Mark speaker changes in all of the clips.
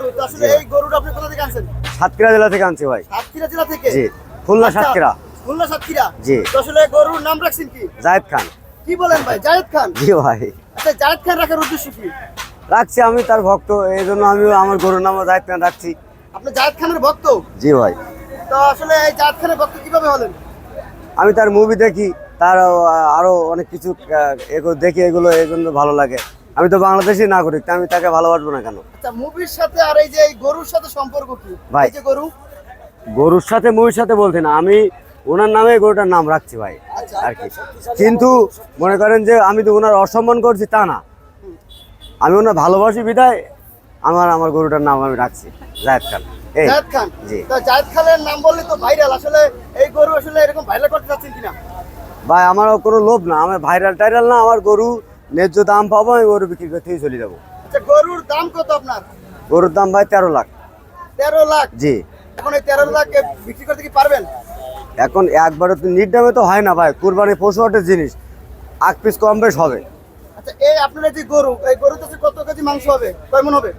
Speaker 1: গরু। তো আসলে এই গরুটা আপনি কোথা থেকে আনছেন?
Speaker 2: সাতক্ষীরা জেলা থেকে আনছি ভাই।
Speaker 1: সাতক্ষীরা জেলা থেকে?
Speaker 2: জি খুলনা
Speaker 1: আচ্ছা,
Speaker 2: সাতক্ষীরা।
Speaker 1: খুলনা সাতক্ষীরা।
Speaker 2: জি।
Speaker 1: তো আসলে গরুর নাম রাখছেন কি?
Speaker 2: জায়েদ খান।
Speaker 1: কি বলেন ভাই জায়েদ খান?
Speaker 2: জি ভাই।
Speaker 1: আচ্ছা জায়েদ খান রাখার উদ্দেশ্য কি?
Speaker 2: রাখছি আমি তার ভক্ত এই জন্য আমি আমার গরুর নামও জায়েদ খান রাখছি।
Speaker 1: আপনি জায়েদ খানের ভক্ত?
Speaker 2: জি ভাই।
Speaker 1: তো আসলে এই জায়েদ খানের ভক্ত কীভাবে হলেন?
Speaker 2: আমি তার মুভি দেখি তার আরও অনেক কিছু এগুলো দেখি এগুলো এই জন্য ভালো লাগে। আমি তো বাংলাদেশি নাগরিক আমি তাকে ভালোবাসবো না কেন?
Speaker 1: আচ্ছা মুভির সাথে আর এই যে এই গরুর সাথে সম্পর্ক কি?
Speaker 2: ভাই।
Speaker 1: যে গরু?
Speaker 2: গরুর সাথে মুভির সাথে বলতে না আমি ওনার নামে গরুটার নাম রাখছি ভাই
Speaker 1: আচ্ছা
Speaker 2: আর কি। কিন্তু মনে করেন যে আমি তো ওনার অসম্মান করছি তা না। আমি ওনার ভালোবাসি বিদায় আমার আমার গরুটার নাম আমি রাখছি জায়েদ খান।
Speaker 1: জায়েদ খান?
Speaker 2: জি।
Speaker 1: তো জায়েদ খানের নাম বললে তো ভাইরাল আসলে এই গরু আসলে এরকম ভাইরাল করতে চাচ্ছেন কিনা?
Speaker 2: ভাই আমার কোনো লোভ না আমার ভাইরাল টাইরাল না আমার গরু ন্যায্য দাম পাবো আমি গরু বিক্রি করতেই চলে যাব।
Speaker 1: আচ্ছা গরুর দাম কত আপনার?
Speaker 2: গরুর দাম ভাই তেরো লাখ।
Speaker 1: তেরো লাখ?
Speaker 2: জি।
Speaker 1: এখন এই তেরো লাখ বিক্রি করতে কি পারবেন?
Speaker 2: এখন একবারে তো নিট দামে তো হয় না ভাই কুরবানি পশু হাটের জিনিস আগ পিস কম বেশ হবে।
Speaker 1: আচ্ছা এই আপনার এই যে গরু এই গরুতে কত কেজি মাংস হবে? কয় মন হবে?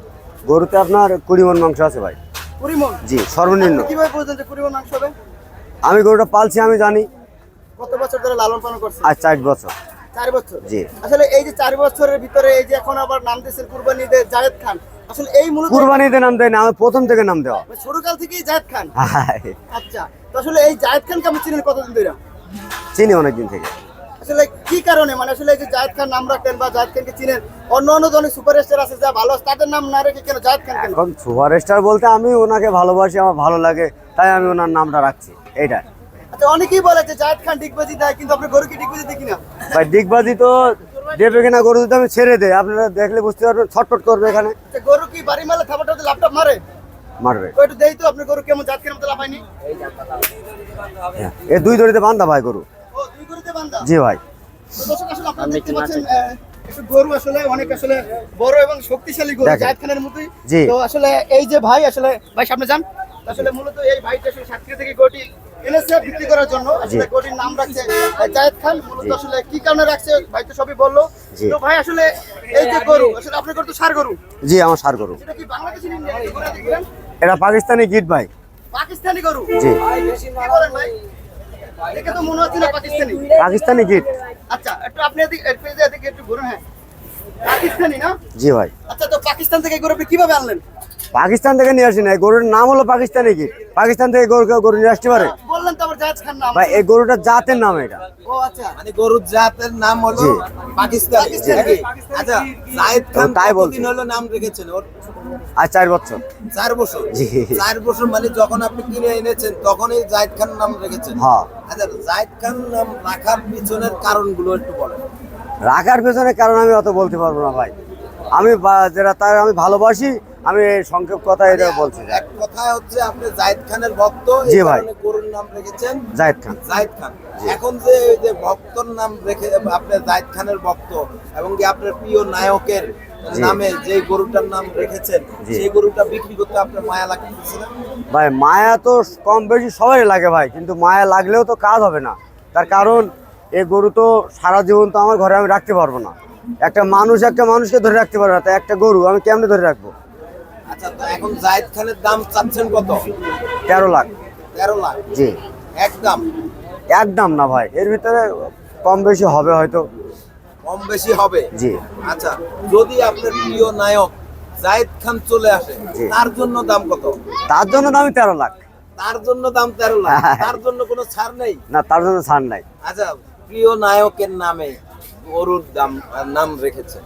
Speaker 2: গরুতে আপনার কুড়ি মন মাংস আছে ভাই।
Speaker 1: কুড়ি মন?
Speaker 2: জি সর্বনিম্ন।
Speaker 1: কীভাবে বুঝলেন যে কুড়ি মন মাংস হবে?
Speaker 2: আমি গরুটা পালছি আমি জানি।
Speaker 1: কত বছর ধরে লালন পালন করছেন?
Speaker 2: আজ চার বছর।
Speaker 1: চার বছর।
Speaker 2: জি।
Speaker 1: আসলে এই যে চার বছরের ভিতরে এই যে এখন আবার নাম দিয়েছেন কুরবানি ঈদে জায়েদ খান আসলে এই মূলত
Speaker 2: কুরবানিতে নাম দেয় না আমি প্রথম থেকে নাম দেওয়া।
Speaker 1: মানে ছোটকাল থেকেই জায়েদ খান? আচ্ছা তো আসলে এই জায়েদ খানকে আপনি চিনেন কতদিন ধরে?
Speaker 2: চিনি অনেকদিন থেকে।
Speaker 1: আসলে কি কারণে? মানে আসলে এই যে জায়েদ খান নাম রাখতেন বা জায়েদ খানকে চিনেন অন্য অন্য ধরনের সুপারস্টার আছে যা ভালো আছে, তাদের নাম না রেখে কেন জায়েদ খান
Speaker 2: এখন সুপারস্টার বলতে আমি ওনাকে ভালোবাসি আমার ভালো লাগে তাই আমি ওনার নামটা রাখছি এইটা
Speaker 1: আচ্ছা অনেকেই বলে যে জায়েদ খান ডিগবাজি দেয় কিন্তু আপনি গরু কি ডিগবাজি দেখি না
Speaker 2: ভাই ডিগবাজি তো দেবে কিনা গরু যদি আমি ছেড়ে দেয় আপনারা দেখলে বুঝতে পারবেন ছটফট করবে এখানে।
Speaker 1: আচ্ছা, গরু কি বাড়ি মারলে থাপাটাতে ল্যাপটপ মারে?
Speaker 2: মারবে।
Speaker 1: একটু দেই তো আপনি গরু কেমন জাত কেমন লাফায়নি?
Speaker 2: হ্যাঁ, এ দুই দড়িতে বান্ধা ভাই গরু।
Speaker 1: ও দুই গরুতে বান্ধা?
Speaker 2: জি ভাই।
Speaker 1: দর্শক আসলে আপনারা দেখতে পাচ্ছেন গরু আসলে অনেক আসলে বড় এবং শক্তিশালী গরু। জায়েদ খানের মতোই। তো আসলে এই যে ভাই আসলে ভাই সামনে যান। আসলে মূলত এই ভাইটা আসলে সাতক্ষীরা থেকে গরুটি বিক্রি করার জন্য আসলে গরুটির নাম রাখছে জায়েদ খান মূলত আসলে কি কারণে রাখছে ভাই তো সবই বলল। তো ভাই আসলে এই যে গরু আসলে আপনার গরু তো সার গরু।
Speaker 2: জি আমার সার গরু।
Speaker 1: কি বাংলাদেশি
Speaker 2: এটা পাকিস্তানি গিট ভাই।
Speaker 1: পাকিস্তানি গরু?
Speaker 2: জি।
Speaker 1: কি বলেন ভাই? দেখে তো মনে হচ্ছে না পাকিস্তানি।
Speaker 2: পাকিস্তানি গিট।
Speaker 1: আচ্ছা একটু আপনি এদিকে এদিকে একটু ঘুরুন হ্যাঁ। পাকিস্তানি না?
Speaker 2: জি ভাই।
Speaker 1: আচ্ছা তো পাকিস্তান থেকে এই গরু আপনি কীভাবে আনলেন?
Speaker 2: পাকিস্তান থেকে নিয়ে আসি না এই গরুর নাম হলো পাকিস্তানি গিট। পাকিস্তান থেকে গরু কেউ গরু নিয়ে আসতে পারে? ভাই এই গরুটার জাতের নাম এটা।
Speaker 1: ও আচ্ছা।
Speaker 3: মানে গরুর জাতের নাম হলো। পাকিস্তান। আচ্ছা জায়েদ খান
Speaker 2: তাই বলছি।
Speaker 3: কতদিন হলো নাম রেখেছেন? ওর
Speaker 2: আর চার বছর।
Speaker 3: চার বছর?
Speaker 2: জি।
Speaker 3: চার বছর মানে যখন আপনি কিনে এনেছেন তখনই জায়েদ খান নাম রেখেছেন?
Speaker 2: হ্যাঁ।
Speaker 3: আচ্ছা জায়েদ খান নাম রাখার পিছনের কারণগুলো একটু বলেন।
Speaker 2: রাখার পেছনে কারণ আমি অত বলতে পারব না ভাই। আমি যেটা তার আমি ভালোবাসি আমি সংক্ষেপ কথা এটা বলছি
Speaker 3: এক কথায় হচ্ছে আপনি জাহিদ খানের ভক্ত
Speaker 2: জি ভাই।
Speaker 3: গরুর নাম রেখেছেন।
Speaker 2: জাহিদ খান।
Speaker 3: জাহিদ খান। এখন যে এই যে ভক্তর নাম রেখে আপনি জাহিদ খানের ভক্ত এবং কি আপনার প্রিয় নায়কের নামে যে গরুটার নাম রেখেছেন। সেই গরুটা বিক্রি করতে আপনার মায়া লাগতেছে
Speaker 2: ভাই মায়া তো কম বেশি সবাই লাগে ভাই কিন্তু মায়া লাগলেও তো কাজ হবে না। তার কারণ এই গরু তো সারা জীবন তো আমার ঘরে আমি রাখতে পারব না। একটা মানুষ একটা মানুষকে ধরে রাখতে পারবে না তাই একটা গরু আমি কেমনে ধরে রাখব?
Speaker 3: এখন জায়েদ খানের দাম চাচ্ছেন কত?
Speaker 2: তেরো লাখ।
Speaker 3: তেরো লাখ।
Speaker 2: জি।
Speaker 3: একদম
Speaker 2: একদম না ভাই। এর ভিতরে কম বেশি হবে হয়তো।
Speaker 3: কম বেশি হবে?
Speaker 2: জি।
Speaker 3: আচ্ছা যদি আপনার প্রিয় নায়ক জায়েদ খান চলে আসে তার জন্য দাম কত?
Speaker 2: তার জন্য তো তেরো লাখ।
Speaker 3: তার জন্য দাম তেরো লাখ। তার জন্য কোনো ছাড় নেই?
Speaker 2: না তার জন্য ছাড় নাই।
Speaker 3: আচ্ছা প্রিয় নায়কের নামে গরুর দাম নাম রেখেছে।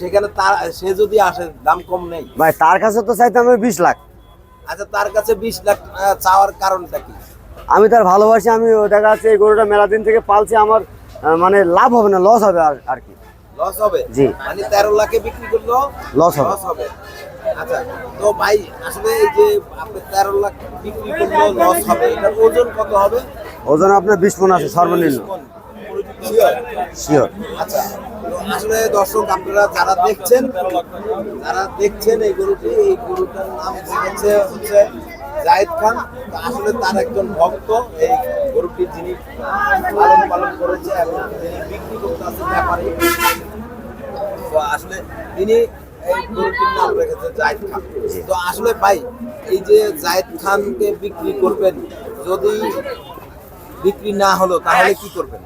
Speaker 3: সেখানে তার সে যদি আসে দাম কম নেই।
Speaker 2: ভাই তার কাছে তো চাইতে আমি বিশ লাখ।
Speaker 3: আচ্ছা তার কাছে বিশ লাখ চাওয়ার কারণটা কি?
Speaker 2: আমি তার ভালোবাসি আমি দেখা যাচ্ছে এই গরুটা মেলা দিন থেকে পালছি আমার মানে লাভ হবে না লস হবে আর আর কি।
Speaker 3: লস হবে?
Speaker 2: জি।
Speaker 3: মানে তেরো লাখে বিক্রি করল?
Speaker 2: Loss হবে।
Speaker 3: লস হবে। আচ্ছা তো ভাই আসলে এই যে আপনি তেরো লাখ বিক্রি করল লস হবে এটার ওজন কত হবে?
Speaker 2: ওজন আপনার বিশ মন আছে সর্বনিম্ন। শিওর
Speaker 3: আচ্ছা আসলে দর্শক, আপনারা যারা দেখছেন যারা দেখছেন এই গরুটি, এই গরুটার নাম হচ্ছে হচ্ছে জায়েদ খান। আসলে তার একজন ভক্ত, এই গরুটি যিনি লালন পালন করেছে এবং যিনি বিক্রি করতে আছেন ব্যাপারে। তো আসলে তিনি এই গরুটির নাম রেখেছে জায়েদ খান। তো আসলে ভাই, এই যে জায়েদ খানকে বিক্রি করবেন, যদি বিক্রি না হলো, তাহলে কি করবেন?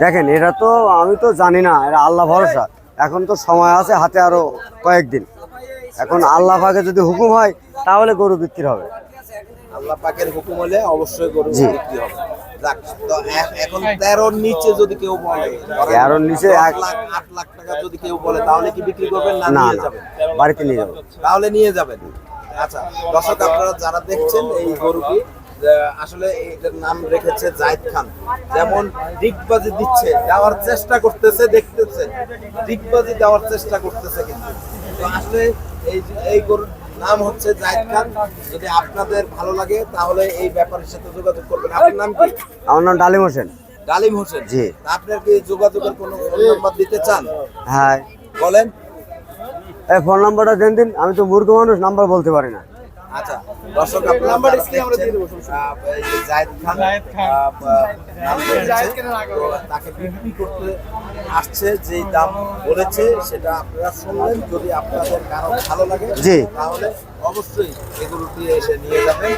Speaker 2: দেখেন এটা তো আমি তো জানি না এটা আল্লাহ ভরসা। এখন তো সময় আছে হাতে আরও কয়েকদিন। এখন আল্লাহ পাকে যদি হুকুম হয় তাহলে গরু বিক্রি হবে।
Speaker 3: আল্লাহ পাকের হুকুম হলে অবশ্যই গরু বিক্রি হবে। এখন তেরোর নিচে যদি কেউ বলে ধরেন
Speaker 2: 13 র নিচে
Speaker 3: লাখ আট লাখ টাকা যদি কেউ বলে তাহলে কি বিক্রি করবেন না
Speaker 2: না
Speaker 3: নিয়ে যাবেন?
Speaker 2: বাড়িতে নিয়ে
Speaker 3: তাহলে নিয়ে যাবেন। আচ্ছা দর্শক আপনারা যারা দেখছেন এই গরুটি আসলে এটার নাম রেখেছে জাহিদ খান। যেমন ডিগবাজি দিচ্ছে দেওয়ার চেষ্টা করতেছে দেখতেছে। ডিগবাজি দেওয়ার চেষ্টা করতেছে কিন্তু। তো আসলে এই এই গরুর নাম হচ্ছে জাহিদ খান। যদি আপনাদের ভালো লাগে তাহলে এই ব্যাপারের সাথে যোগাযোগ করবেন। আপনার নাম কি?
Speaker 2: আমার নাম ডালিম হোসেন।
Speaker 3: ডালিম হোসেন?
Speaker 2: জি।
Speaker 3: আপনার কি যোগাযোগের কোনো ফোন নাম্বার দিতে চান?
Speaker 2: হ্যাঁ।
Speaker 3: বলেন।
Speaker 2: এই ফোন নাম্বারটা দেন দিন আমি তো মূর্খ মানুষ নাম্বার বলতে পারি না।
Speaker 3: আচ্ছা। দর্শক
Speaker 1: নাম্বার স্ক্রিনে আমরা দিয়ে দেবো,
Speaker 3: দেখছেন, আহ, জায়েদ খান তাকে বিক্রি করতে আসছে যে দাম বলেছে সেটা আপনারা শুনলেন। যদি আপনাদের কারও ভালো লাগে তাহলে অবশ্যই এগুলোটি এসে নিয়ে যাবেন।